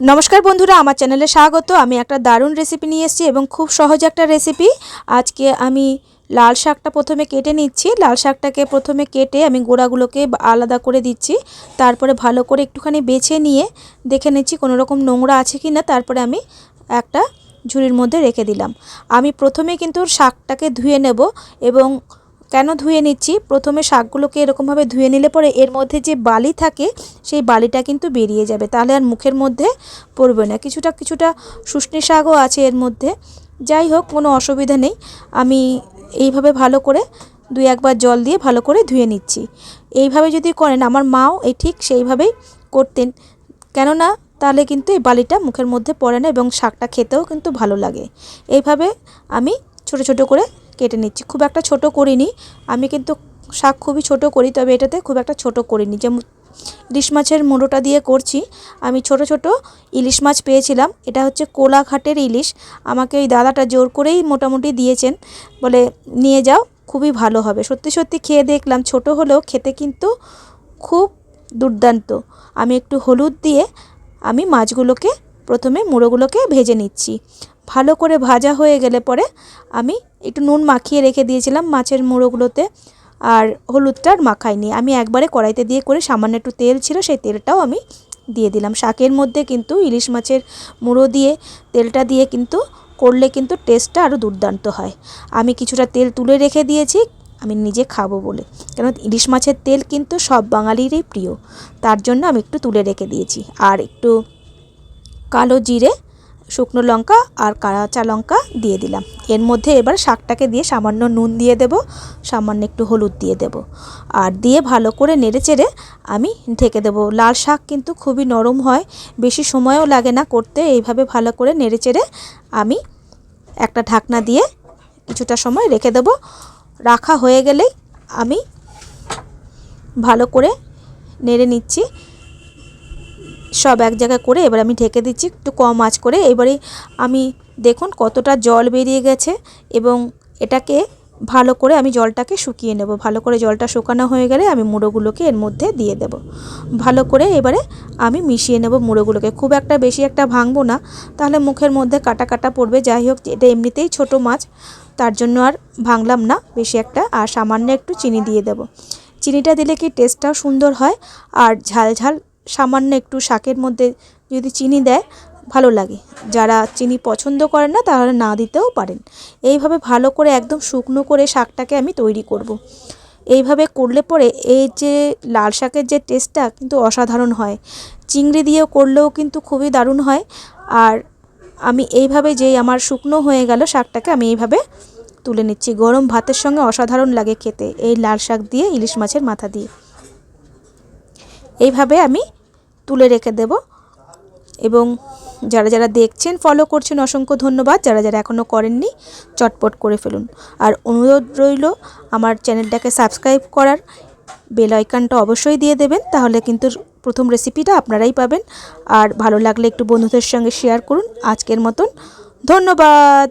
নমস্কার বন্ধুরা, আমার চ্যানেলে স্বাগত। আমি একটা দারুণ রেসিপি নিয়ে এসেছি এবং খুব সহজ একটা রেসিপি আজকে আমি লাল শাকটা প্রথমে কেটে নিচ্ছি। লাল শাকটাকে প্রথমে কেটে আমি গোড়াগুলোকে আলাদা করে দিচ্ছি। তারপরে ভালো করে একটুখানি বেছে নিয়ে দেখে নিচ্ছি কোনো রকম নোংরা আছে কি না তারপরে আমি একটা ঝুড়ির মধ্যে রেখে দিলাম। আমি প্রথমে কিন্তু শাকটাকে ধুয়ে নেব এবং কেন ধুয়ে নিচ্ছি? প্রথমে শাকগুলোকে এরকমভাবে ধুয়ে নিলে পরে এর মধ্যে যে বালি থাকে, সেই বালিটা কিন্তু বেরিয়ে যাবে। তাহলে আর মুখের মধ্যে পড়বে না। কিছুটা কিছুটা শুষ্নি শাকও আছে এর মধ্যে। যাই হোক, কোনো অসুবিধা নেই। আমি এইভাবে ভালো করে দুই একবার জল দিয়ে ভালো করে ধুয়ে নিচ্ছি। এইভাবে যদি করেন, আমার মাও এই ঠিক সেইভাবেই করতেন। কেননা, তাহলে কিন্তু এই বালিটা মুখের মধ্যে পড়ে না এবং শাকটা খেতেও কিন্তু ভালো লাগে। এইভাবে আমি ছোট ছোট করে কেটে নিচ্ছি। খুব একটা ছোট করিনি। আমি কিন্তু শাক খুবই ছোট করি, তবে এটাতে খুব একটা ছোট করিনি। যেমন ইলিশ মাছের মুড়োটা দিয়ে করছি, আমি ছোট ছোট ইলিশ মাছ পেয়েছিলাম। এটা হচ্ছে কোলাঘাটের ইলিশ। আমাকে ওই দাদাটা জোর করেই মোটামুটি দিয়েছেন। বলে, নিয়ে যাও, খুবই ভালো হবে। সত্যি সত্যি খেয়ে দেখলাম, ছোট হলেও খেতে কিন্তু খুব দুর্দান্ত। আমি একটু হলুদ দিয়ে আমি মাছগুলোকে প্রথমে মুড়োগুলোকে ভেজে নিচ্ছি। ভালো করে ভাজা হয়ে গেলে পরে আমি একটু নুন মাখিয়ে রেখে দিয়েছিলাম মাছের মুড়োগুলোতে আর হলুদটা আর মাখাইনি। আমি একবারে কড়াইতে দিয়ে করে সামান্য একটু তেল ছিল সেই তেলটাও আমি দিয়ে দিলাম। শাকের মধ্যে কিন্তু ইলিশ মাছের মুড়ো দিয়ে, তেলটা দিয়ে কিন্তু করলে কিন্তু টেস্টটা আরও দুর্দান্ত হয়। আমি কিছুটা তেল তুলে রেখে দিয়েছি, আমি নিজে খাব বলে। কেন ইলিশ মাছের তেল কিন্তু সব বাঙালিরই প্রিয়, তার জন্য আমি একটু তুলে রেখে দিয়েছি। আর একটু কালো জিরে শুকনো লঙ্কা আর কাঁচা লঙ্কা দিয়ে দিলাম। এর মধ্যে এবার শাকটাকে দিয়ে সামান্য নুন দিয়ে দেব, সামান্য একটু হলুদ দিয়ে দেব। আর দিয়ে ভালো করে নেড়ে চেড়ে আমি ঢেকে দেবো। লাল শাক কিন্তু খুবই নরম হয়, বেশি সময়ও লাগে না করতে। এইভাবে ভালো করে নেড়ে চেড়ে আমি একটা ঢাকনা দিয়ে কিছুটা সময় রেখে দেবো। রাখা হয়ে গেলেই আমি ভালো করে নেড়ে নিচ্ছি। সব এক জায়গায় করে এবার আমি ঢেকে দিচ্ছি একটু কম আঁচ করে। এবারে আমি দেখুন কতটা জল বেরিয়ে গেছে এবং এটাকে ভালো করে আমি জলটাকে শুকিয়ে নেব। ভালো করে জলটা শুকানো হয়ে গেলে আমি মুড়োগুলোকে এর মধ্যে দিয়ে দেব। ভালো করে এবারে আমি মিশিয়ে নেব মুড়োগুলোকে। খুব একটা বেশি একটা ভাঙবো না, তাহলে মুখের মধ্যে কাটা কাটা পড়বে। যাই হোক, এটা এমনিতেই ছোট মাছ, তার জন্য আর ভাঙলাম না। বেশি একটা আর সামান্য একটু চিনি দিয়ে দেব। চিনিটা দিলে কি টেস্টটাও সুন্দর হয়, আর ঝাল ঝাল সামান্য একটু শাকের মধ্যে যদি চিনি দেয়, ভালো লাগে। যারা চিনি পছন্দ করেন না তাহলে না দিতেও পারেন। এইভাবে ভালো করে একদম শুকনো করে শাকটাকে আমি তৈরি করব। এইভাবে করলে পরে এই যে লাল শাকের যে টেস্টটা কিন্তু অসাধারণ হয়। চিংড়ি দিয়েও করলেও কিন্তু খুবই দারুণ হয়। আর আমি এইভাবে যেই আমার শুকনো হয়ে গেল শাকটাকে আমি এইভাবে তুলে নিচ্ছি। গরম ভাতের সঙ্গে অসাধারণ লাগে খেতে। এই লাল শাক দিয়ে ইলিশ মাছের মাথা দিয়ে। এইভাবে আমি তুলে রেখে দেব। এবং যারা যারা দেখছেন ফলো করছেন, অসংখ্য ধন্যবাদ। যারা যারা এখনও করেননি, চটপট করে ফেলুন। আর অনুরোধ রইল, আমার চ্যানেলটাকে সাবস্ক্রাইব করার বেল আইকনটা অবশ্যই দিয়ে দেবেন, তাহলে কিন্তু প্রথম রেসিপিটা আপনারাই পাবেন। আর ভালো লাগলে একটু বন্ধুদের সঙ্গে শেয়ার করুন। আজকের মতন, ধন্যবাদ।